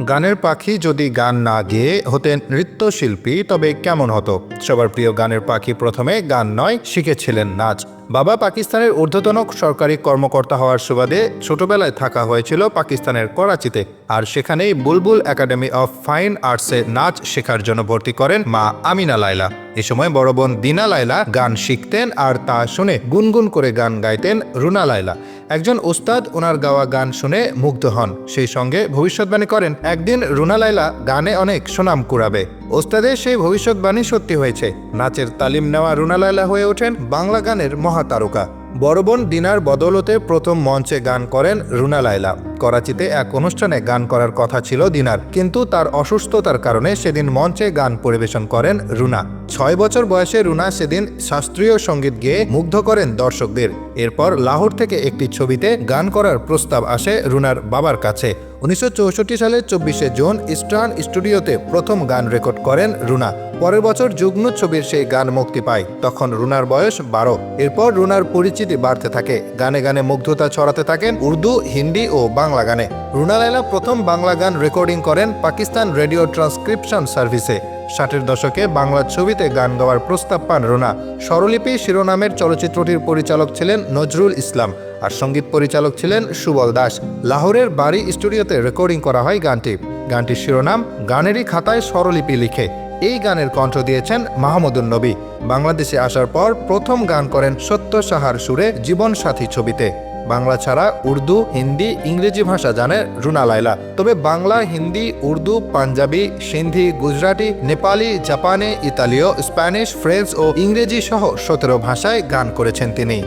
গানের পাখি যদি গান না গেয়ে হতেন নৃত্যশিল্পী, তবে কেমন হতো? সবার প্রিয় গানের পাখি প্রথমে গান নয়, শিখেছিলেন নাচ। বাবা পাকিস্তানের ঊর্ধ্বতন সরকারি কর্মকর্তা হওয়ার সুবাদে ছোটবেলায় থাকা হয়েছিল পাকিস্তানের করাচিতে, আর সেখানেই বুলবুল একাডেমি অফ ফাইন আর্টসে নাচ শেখার জন্য ভর্তি করেন মা আমিনা লাইলা এ সময় বড় বোন দিনা লাইলা গান শিখতেন আর তা শুনে গুনগুন করে গান গাইতেন রুনা লাইলা একজন ওস্তাদ, ওনার গাওয়া গান শুনে মুগ্ধ হন। সেই সঙ্গে ভবিষ্যৎবাণী করেন, একদিন রুনা লাইলা গানে অনেক সুনাম কুড়াবে। ওস্তাদের সেই ভবিষ্যৎবাণী সত্যি হয়েছে। নাচের তালিম নেওয়া রুনা লাইলা হয়ে ওঠেন বাংলা গানের মহাতারকা। বড় বোন দিনার বদলতে প্রথম মঞ্চে গান করেন রুনা লাইলা করাচিতে এক অনুষ্ঠানে গান করার কথা ছিল দিনার কিন্তু তার অসুস্থতার কারণে সেদিন মঞ্চে গান পরিবেশন করেন রুনা। ছয় বছর বয়সে রুনা সেদিন শাস্ত্রীয় সংগীত গেয়ে মুগ্ধ করেন দর্শকদের। এরপর লাহোর থেকে একটি ছবিতে গান করার প্রস্তাব আসে রুনার বাবার কাছে। উনিশশো চৌষট্টি সালের চব্বিশে জুন ইস্টার্ন স্টুডিওতে প্রথম গান রেকর্ড করেন রুনা। পরের বছর যুগ্ন ছবির সেই গান মুক্তি পায়। তখন রুনার বয়স বারো। এরপর রুনার পরিচিতি বাড়তে থাকে। গানে গানে মুগ্ধতা ছড়াতে থাকেন উর্দু, হিন্দি ও বাংলা গানে। রুনা লাইলা প্রথম বাংলা গান রেকর্ডিং করেন পাকিস্তান রেডিও ট্রান্সক্রিপশন সার্ভিসে। ষাটের দশকে বাংলা ছবিতে গান গাওয়ার প্রস্তাব পান রুনা। স্বরলিপি শিরোনামের চলচ্চিত্রটির পরিচালক ছিলেন নজরুল ইসলাম আর সংগীত পরিচালক ছিলেন সুবল দাস। লাহোরের বাড়ি স্টুডিওতে রেকর্ডিং করা হয় গানটি। গানটির শিরোনাম, গানেরই খাতায় স্বরলিপি লিখে। এই গানের কণ্ঠ দিয়েছেন মাহমুদুন নবী। বাংলাদেশে আসার পর প্রথম গান করেন সত্য সাহার সুরে জীবন সাথী ছবিতে। বাংলা ছাড়া উর্দু, হিন্দি, ইংরেজি ভাষা জানে রুনা লাইলা তবে বাংলা, হিন্দি, উর্দু, পাঞ্জাবি, সিন্ধি, গুজরাটি, নেপালি, জাপানি, ইতালীয়, স্প্যানিশ, ফ্রেঞ্চ ও ইংরেজি সহ সতেরো ভাষায় গান করেছেন তিনি।